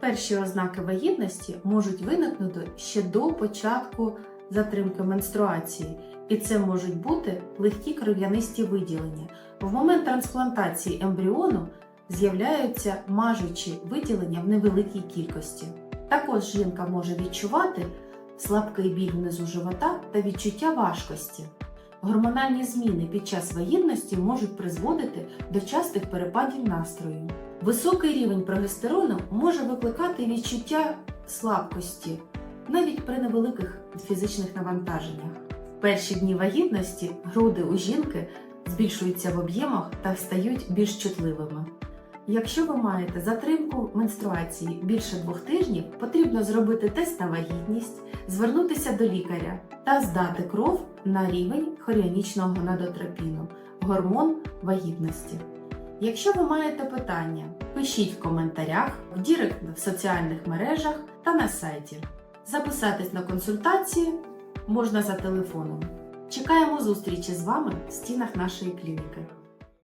Перші ознаки вагітності можуть виникнути ще до початку затримки менструації, і це можуть бути легкі кров'янисті виділення. В момент трансплантації ембріону з'являються мажучі виділення в невеликій кількості. Також жінка може відчувати слабкий біль внизу живота та відчуття важкості. Гормональні зміни під час вагітності можуть призводити до частих перепадів настрою. Високий рівень прогестерону може викликати відчуття слабкості навіть при невеликих фізичних навантаженнях. В перші дні вагітності груди у жінки збільшуються в об'ємах та стають більш чутливими. Якщо ви маєте затримку менструації більше двох тижнів, потрібно зробити тест на вагітність, звернутися до лікаря та здати кров на рівень хоріонічного гонадотропіну – гормон вагітності. Якщо ви маєте питання, пишіть в коментарях, в дірект в соціальних мережах та на сайті. Записатись на консультацію можна за телефоном. Чекаємо зустрічі з вами в стінах нашої клініки.